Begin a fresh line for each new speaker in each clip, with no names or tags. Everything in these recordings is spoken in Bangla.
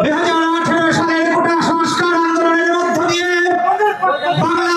দুই হাজার আঠারো সালের কোটা সংস্কার আন্দোলনের মধ্য দিয়ে বাংলার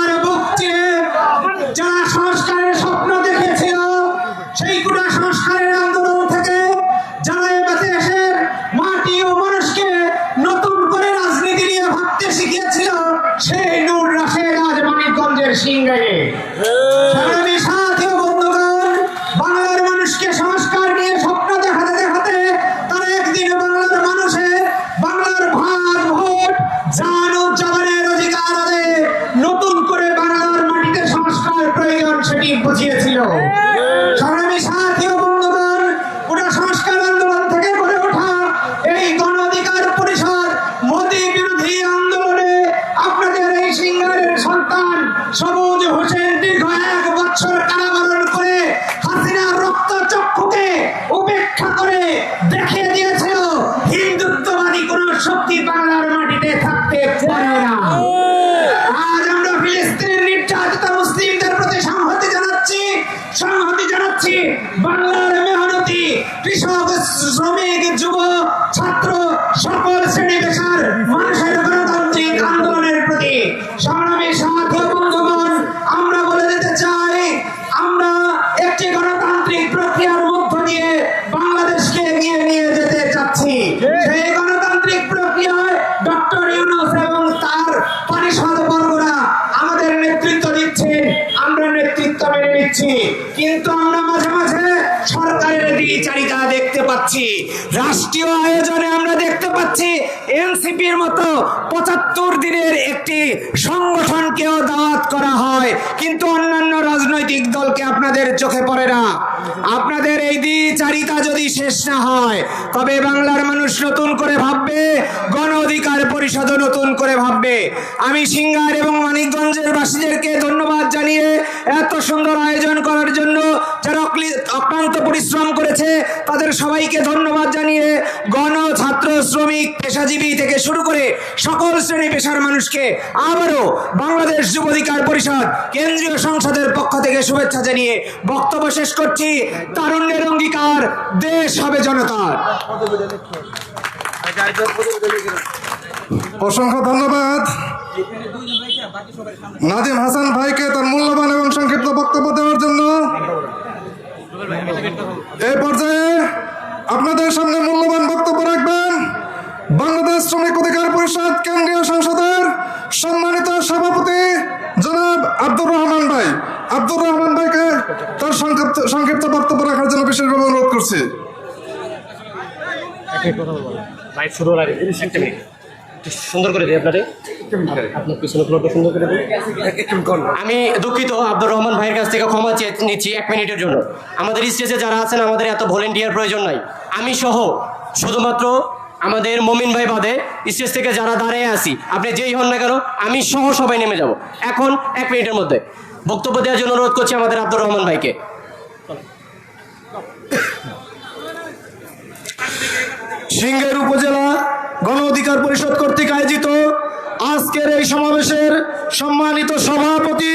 মেনে কিন্তু আমরা দ্বিচারিতা দেখতে পাচ্ছি। রাষ্ট্রীয় আয়োজনে আমরা দেখতে পাচ্ছি, এনসিপির মতো পঁচাত্তর দিনের একটি সংগঠনকেও দাওয়াত করা হয়। কিন্তু অন্যান্য রাজনৈতিক দলকে আপনাদের চোখে পড়ে না। আপনাদের এই দ্বিচারিতা যদি শেষ না হয়, তবে বাংলার মানুষ নতুন করে ভাববে, গণ অধিকার পরিষদ নতুন করে ভাববে। আমি সিঙ্গার এবং মানিকগঞ্জের বাসীদেরকে ধন্যবাদ জানিয়ে এত সুন্দর আয়োজন করার জন্য যারা অক্লি- অক্লান্ত পরিশ্রম করেছে তাদের সবাইকে ধন্যবাদ জানিয়ে গণ ছাত্র শ্রমিক পেশাজীবী থেকে শুরু করে সকল শ্রেণি পেশার মানুষকে আবারও বাংলাদেশ যুব অধিকার পরিষদ কেন্দ্রীয় সংসদের পক্ষ থেকে শুভেচ্ছা জানিয়ে বক্তব্য শেষ করছি। তারুণ্যের অঙ্গীকার দেশ হবে জনতার।
অসংখ্য ধন্যবাদ। নাদিম হাসান ভাইকে তার মূল্যবান এবং সংক্ষিপ্ত বক্তব্য দেওয়ার জন্য। এই পর্যায়ে আপনাদের সামনে মূল্যবান বক্তব্য রাখবেন। বাংলাদেশ শ্রমিক অধিকার পরিষদ কেন্দ্রীয় সংসদের সম্মানিত সভাপতি জনাব আব্দুর রহমান ভাই। আব্দুর রহমান ভাইকে তার সংক্ষিপ্ত সংক্ষিপ্ত বক্তব্য রাখার জন্য বিশেষভাবে অনুরোধ করছি।
সুন্দর করে দিই আপনারে আপনার পিছনে ফ্লোরটা সুন্দর করে আমি দুঃখিত আব্দুর রহমান ভাইয়ের কাছ থেকে ক্ষমা চেয়ে নিচ্ছি এক মিনিটের জন্য। আমাদের স্টেজে যারা আছেন আমাদের এত ভলেন্টিয়ার প্রয়োজন নাই। আমি সহ শুধুমাত্র আমাদের মমিন ভাই বাদে স্টেজ থেকে যারা দাঁড়িয়ে আছি আপনি যেই হন না কেন আমি সহ সবাই নেমে যাব। এখন এক মিনিটের মধ্যে। বক্তব্য দেওয়ার জন্য অনুরোধ করছি আমাদের আব্দুর রহমান ভাইকে।
সিংহের উপজেলা গণ অধিকার পরিষদ কর্তৃক আয়োজিত আজকের এই সমাবেশের সম্মানিত সভাপতি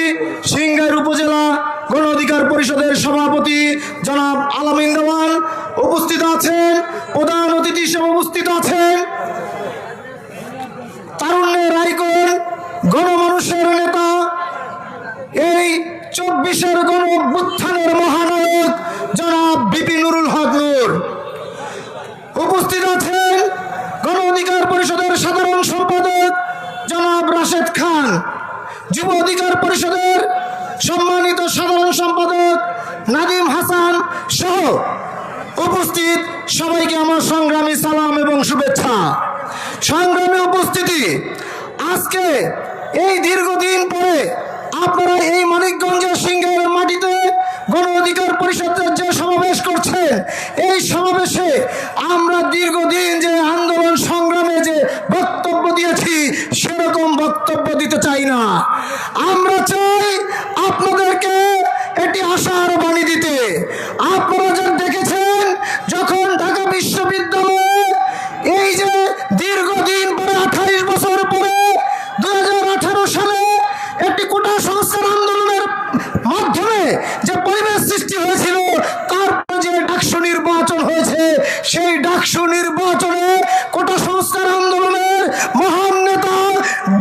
সিংহের উপজেলা গণ অধিকার পরিষদের সভাপতি জনাব আলামিন দেওয়ান উপস্থিত আছেন, প্রধান অতিথি হিসেবে উপস্থিত আছেন। তারুণ্যের আইকন গণমানুষের নেতা, এই চব্বিশের গণ অভ্যুত্থানের মহানায়ক জনাব বিপিনুরুল হক নূর উপস্থিত আছেন গণ অধিকার পরিষদের সাধারণ সম্পাদক জনাব রাশেদ খান যুব অধিকার পরিষদের সম্মানিত সাধারণ সম্পাদক নাদিম হাসান সহ উপস্থিত সবাইকে আমার সংগ্রামী সালাম এবং শুভেচ্ছা সংগ্রামী উপস্থিতি। আজকে এই দীর্ঘদিন পরে আপনারা এই মানিকগঞ্জের সিংহের মাটিতে গণ অধিকার পরিষদের যে সমাবেশ করছেন এই সমাবেশে আমরা দীর্ঘদিন যে আন্দোলন সংগ্রামে যে বক্তব্য দিয়েছি সেরকম বক্তব্য দিতে চাই না আমরা চাই আপনাদেরকে এটি আশার বাণী দিতে আপনারা যা দেখেছেন যখন ঢাকা বিশ্ববিদ্যালয়ে এই যে দীর্ঘদিন পরে আঠাইশ বছর পরে দু সালে একটি কোটা সংস্কার আন্দোলনের মাধ্যমে যে পরিবেশ সৃষ্টি হয়েছিল তারপরে যে ডাকসু নির্বাচন হয়েছে সেই ডাকসু ডাকসু নির্বাচনে কোটা সংস্কার আন্দোলনের মহান নেতা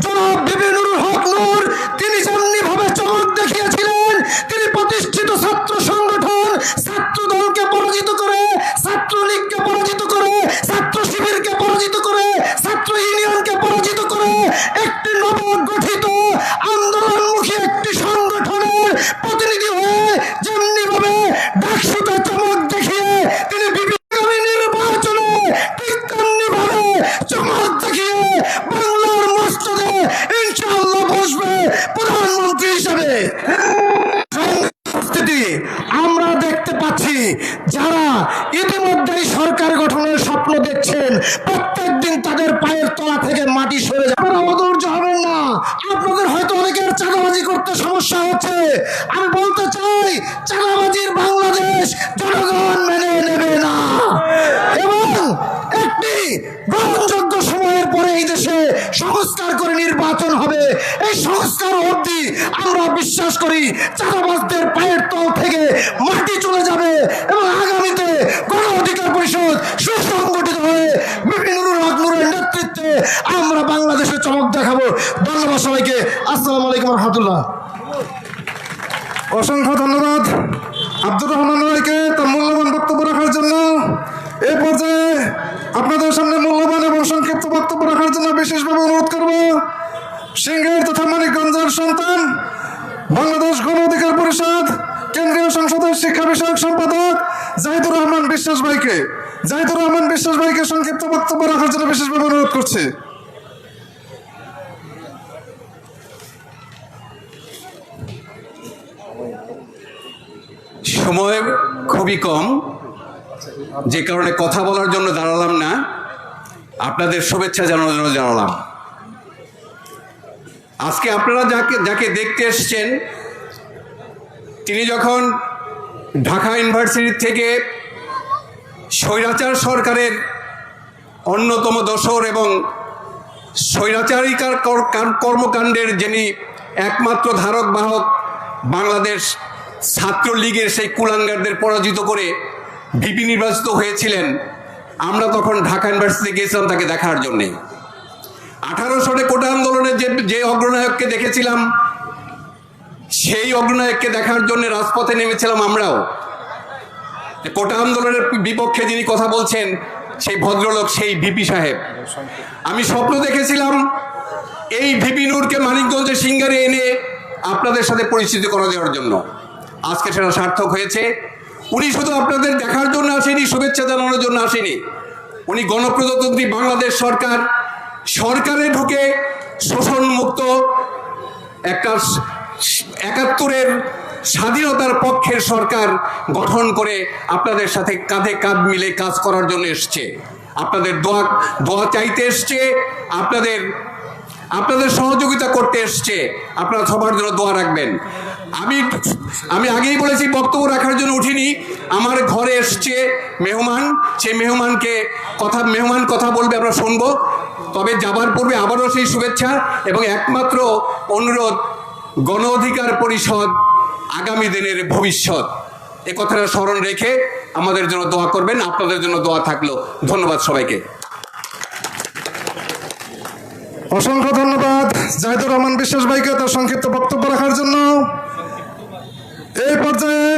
জনাব বিপিনুর হক নূর তিনি যেমনি ভাবে চমক দেখিয়েছিলেন তিনি প্রতিষ্ঠিত ছাত্র সংগঠন ছাত্র দলকে পরাজিত করে ছাত্রলীগকে পরাজিত করে ছাত্র শিবিরকে পরাজিত করে ছাত্র ইউনিয়নকে পরাজিত করে একটি নবগঠিত আন্দোলনমুখী একটি সংগঠনের প্রতিনিধি হয়ে যেমনি ভাবে ডাকসুতে চমক দেখিয়ে তিনি বিভিন্ন নির্বাচনে ঠিক তেমনি ভাবে চমক দেখিয়ে বাংলার মস্তদে ইনশাআল্লাহ বসবে প্রধানমন্ত্রী হিসাবে পরিস্থিতি আমরা দেখতে পাচ্ছি যারা ইতিমধ্যেই সরকার গঠনের স্বপ্ন দেখছেন। প্রত্যেক দিন তাদের পায়ের তলা থেকে মাটি সরে যাবে অধৈর্য হবেন না। আপনাদের হয়তো অনেকের চাঁদাবাজি করতে সমস্যা হচ্ছে। আমি বলতে চাই, চাঁদাবাজির বাংলাদেশ জনগণ মেনে নেবে না। এবং একটি গ্রহণযোগ্য সময়ের পরে এই দেশে সংস্কার করে নির্বাচন হবে। এই সংস্কার অবধি আমরা বিশ্বাস করি, চাঁদাবাজদের পায়ের তল থেকে মাটি চলে যাবে। এবং পরিষদ সুসংগঠিত হয়ে বিভিন্ন নেতৃত্বে আমরা বাংলাদেশে চমক দেখাবো। ধন্যবাদ সবাইকে। আসসালামু আলাইকুম রহমতুল্লাহ। অসংখ্য ধন্যবাদ। আব্দুর রহমান রায়কে তার মূল্যবান বক্তব্য রাখার জন্য। এই পর্যায়ে আপনাদের সামনে মূল্যবান এবং সংক্ষিপ্ত বক্তব্য রাখার জন্য বিশেষভাবে অনুরোধ করব। সিংহের তথা মানিকগঞ্জের সন্তান, বাংলাদেশ গণ অধিকার পরিষদ, কেন্দ্রীয় সংসদের শিক্ষা বিষয়ক সম্পাদক জাহিদুর রহমান বিশ্বাস ভাইকে। জাহিদুর রহমান বিশ্বাস ভাইকে সংক্ষিপ্ত বক্তব্য রাখার জন্য বিশেষভাবে অনুরোধ করছি।
সময় খুবই কম। যে কারণে কথা বলার জন্য দাঁড়ালাম না। আপনাদের শুভেচ্ছা জানানোর জন্য জানালাম আজকে আপনারা যাকে যাকে দেখতে এসছেন, তিনি যখন ঢাকা ইউনিভার্সিটি থেকে স্বৈরাচার সরকারের অন্যতম দোসর এবং স্বৈরাচারিকার কর- কর্মকাণ্ডের যিনি একমাত্র ধারক বাহক বাংলাদেশ ছাত্রলীগের সেই কুলাঙ্গারদের পরাজিত করে ভিপি নির্বাচিত হয়েছিলেন, আমরা তখন ঢাকা ইউনিভার্সিটিতে গিয়েছিলাম তাকে দেখার জন্যে। আঠারো সনে কোটা আন্দোলনে যে যে অগ্রনায়ককে দেখেছিলাম, সেই অগ্রনায়ককে দেখার জন্য রাজপথে নেমেছিলাম আমরাও। যে কোটা আন্দোলনের বিপক্ষে যিনি কথা বলছেন, সেই ভদ্রলোক, সেই ভিপি সাহেব। আমি স্বপ্ন দেখেছিলাম, এই ভিপি নূরকে মানিকগঞ্জে সিঙ্গারে এনে আপনাদের সাথে পরিচিত করা দেওয়ার জন্য। আজকে সেটা সার্থক হয়েছে। উনি শুধু আপনাদের দেখার জন্য আসেনি, শুভেচ্ছা জানানোর জন্য আসেনি। উনি গণপ্রজাতন্ত্রী বাংলাদেশ সরকার। সরকারে ঢুকে শোষণমুক্ত একটা একাত্তরের স্বাধীনতার পক্ষের সরকার গঠন করে আপনাদের সাথে কাঁধে কাঁধ মিলে কাজ করার জন্য এসছে। আপনাদের দোয়া দোয়া চাইতে এসছে, আপনাদের আপনাদের সহযোগিতা করতে এসছে। আপনারা সবার জন্য দোয়া রাখবেন। আমি আমি আগেই বলেছি, বক্তব্য রাখার জন্য উঠিনি। আমার ঘরে এসছে মেহমান। সেই মেহমানকে কথা, মেহমান কথা বলবে, আমরা শুনব। তবে যাবার পূর্বে আবারও সেই শুভেচ্ছা এবং একমাত্র অনুরোধ, গণ অধিকার পরিষদ আগামী দিনের ভবিষ্যৎ। এ কথাটা স্মরণ রেখে আমাদের জন্য দোয়া করবেন, আপনাদের জন্য দোয়া থাকল। ধন্যবাদ সবাইকে।
অসংখ্য ধন্যবাদ জাহিদুর রহমান বিশ্বাস ভাইকে তার সংক্ষিপ্ত বক্তব্য রাখার জন্য। এই পর্যায়ে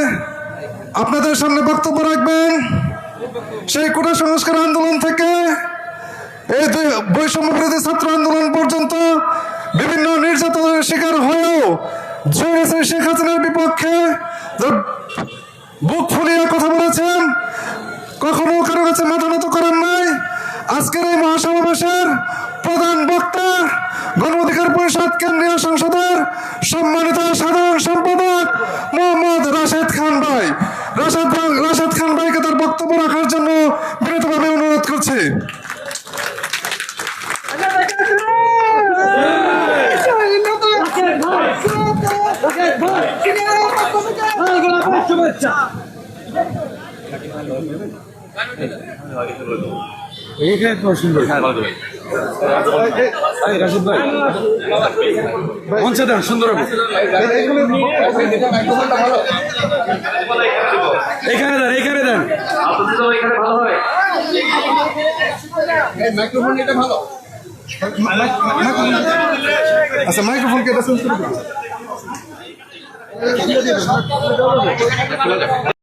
আপনাদের সামনে বক্তব্য রাখবেন সেই কোটা সংস্কার আন্দোলন থেকে এই বৈষম্য ছাত্র আন্দোলন পর্যন্ত বিভিন্ন নির্যাতনের শিকার হয়েও জয়েছে শেখ হাসিনার বিপক্ষে বুক ফুলিয়ে কথা বলেছেন, কখনো কারও কাছে মাথা নত করেন নাই। আজকের এই মহাসমাবেশের প্রধান বক্তা গণ অধিকার পরিষদ কেন্দ্রীয় সংসদের সম্মানিত সাধারণ সম্পাদক মোহাম্মদ রাশেদ খান ভাই। রাশেদ রাশেদ খান ভাইকে তার বক্তব্য রাখার জন্য বিনীতভাবে অনুরোধ করছি।
এখানে দেন এখানে দেন
ভালো। হয়
আচ্ছা মাইক্রোফোনকে এটা চেঞ্জ Elle est située.